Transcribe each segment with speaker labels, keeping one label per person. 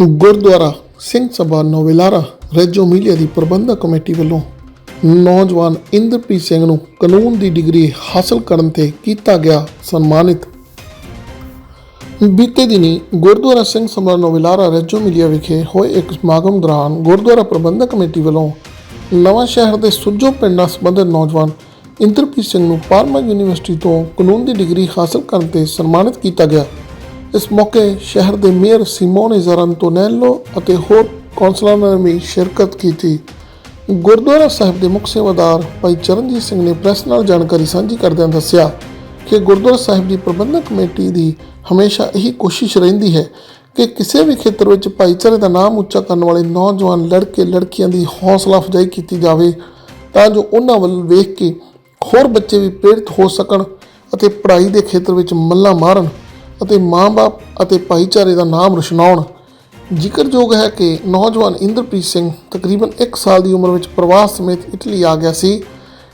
Speaker 1: Gurdwara Singh Sabha Novellara Reggio Emilia ਦੀ ਪ੍ਰਬੰਧਕ committee ਵੱਲੋਂ ਨੌਜਵਾਨ ਇੰਦਰਪ੍ਰੀਤ ਸਿੰਘ ਨੂੰ ਕਾਨੂੰਨ ਦੀ ਡਿਗਰੀ ਹਾਸਲ ਕਰਨ ਤੇ ਕੀਤਾ ਗਿਆ ਸਨਮਾਨਿਤ। ਬੀਤੇ ਦਿਨੀ Gurdwara Singh Sabha Novellara Reggio Emilia ਵਿਖੇ ਹੋਏ ਇੱਕ ਸਮਾਗਮ ਦੌਰਾਨ ਗੁਰਦੁਆਰਾ ਪ੍ਰਬੰਧਕ ਕਮੇਟੀ ਵੱਲੋਂ ਨਵਾਂ ਸ਼ਹਿਰ ਦੇ ਸੁੱਜੋ ਪਿੰਡ ਨਾਲ ਸੰਬੰਧਿਤ ਨੌਜਵਾਨ ਇੰਦਰਪ੍ਰੀਤ ਸਿੰਘ ਨੂੰ ਪਾਰਮਾ ਯੂਨੀਵਰਸਿਟੀ ਤੋਂ ਕਾਨੂੰਨ ਦੀ ਡਿਗਰੀ ਹਾਸਲ ਕਰਨ ਤੇ ਸਨਮਾਨਿਤ ਕੀਤਾ ਗਿਆ। ਇਸ ਮੌਕੇ ਸ਼ਹਿਰ ਦੇ ਮੇਅਰ ਸਿਮੋਨੇ ਜ਼ਰਨਤੋਨੈਲੋ ਅਤੇ ਹੋਰ ਕੌਂਸਲਰਾਂ ਨੇ ਵੀ ਸ਼ਿਰਕਤ ਕੀਤੀ। ਗੁਰਦੁਆਰਾ ਸਾਹਿਬ ਦੇ ਮੁੱਖ ਸੇਵਾਦਾਰ ਭਾਈ ਚਰਨਜੀਤ ਸਿੰਘ ਨੇ ਪ੍ਰੈਸ ਨਾਲ ਜਾਣਕਾਰੀ ਸਾਂਝੀ ਕਰਦਿਆਂ ਦੱਸਿਆ ਕਿ ਗੁਰਦੁਆਰਾ ਸਾਹਿਬ ਦੀ ਪ੍ਰਬੰਧਕ ਕਮੇਟੀ ਦੀ ਹਮੇਸ਼ਾ ਇਹੀ ਕੋਸ਼ਿਸ਼ ਰਹਿੰਦੀ ਹੈ ਕਿ ਕਿਸੇ ਵੀ ਖੇਤਰ ਵਿੱਚ ਭਾਈਚਾਰੇ ਦਾ ਨਾਮ ਉੱਚਾ ਕਰਨ ਵਾਲੇ ਨੌਜਵਾਨ ਲੜਕੇ ਲੜਕੀਆਂ ਦੀ ਹੌਸਲਾ ਅਫਜ਼ਾਈ ਕੀਤੀ ਜਾਵੇ ਤਾਂ ਜੋ ਉਹਨਾਂ ਵੱਲ ਵੇਖ ਕੇ ਹੋਰ ਬੱਚੇ ਵੀ ਪ੍ਰੇਰਿਤ ਹੋ ਸਕਣ ਅਤੇ ਪੜ੍ਹਾਈ ਦੇ ਖੇਤਰ ਵਿੱਚ ਮੱਲਾ ਮਾਰਨ। ਅਤੇ ਮਾਂ-ਬਾਪ ਅਤੇ ਭਾਈਚਾਰੇ ਦਾ ਨਾਮ ਰੋਸ਼ਨਾਉਣ। ਜ਼ਿਕਰਯੋਗ ਹੈ ਕਿ ਨੌਜਵਾਨ ਇੰਦਰਪ੍ਰੀਤ ਸਿੰਘ ਤਕਰੀਬਨ 1 ਸਾਲ ਦੀ ਉਮਰ ਵਿੱਚ ਪ੍ਰਵਾਸ ਸਮੇਤ ਇਟਲੀ ਆ ਗਿਆ ਸੀ।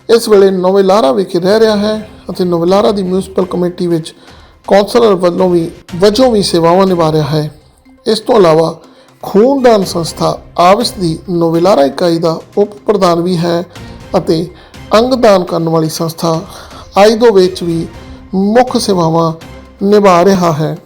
Speaker 1: ਇਸ ਵੇਲੇ ਨੋਵੇਲਾਰਾ ਵਿਖੇ ਰਹਿ ਰਿਹਾ ਹੈ ਅਤੇ ਨੋਵੇਲਾਰਾ ਦੀ ਮਿਊਨਿਸਪਲ ਕਮੇਟੀ ਵਿੱਚ ਕੌਂਸਲਰ ਵੱਲੋਂ ਵੀ, ਵਜੋਂ ਵੀ ਸੇਵਾਵਾਂ ਨਿਭਾ ਰਿਹਾ ਹੈ। ਇਸ ਤੋਂ ਇਲਾਵਾ ਖੂਨਦਾਨ ਸੰਸਥਾ ਆਵਿਸ ਦੀ ਨੋਵੇਲਾਰਾ ਇਕਾਈ ਦਾ ਉਪ ਪ੍ਰਧਾਨ ਵੀ ਹੈ ਅਤੇ ਅੰਗਦਾਨ ਕਰਨ ਵਾਲੀ ਸੰਸਥਾ ਆਈਦੋ ਵਿੱਚ ਵੀ ਮੁੱਖ ਸੇਵਾਵਾਂ ਨਿਭਾ ਰਿਹਾ ਹੈ।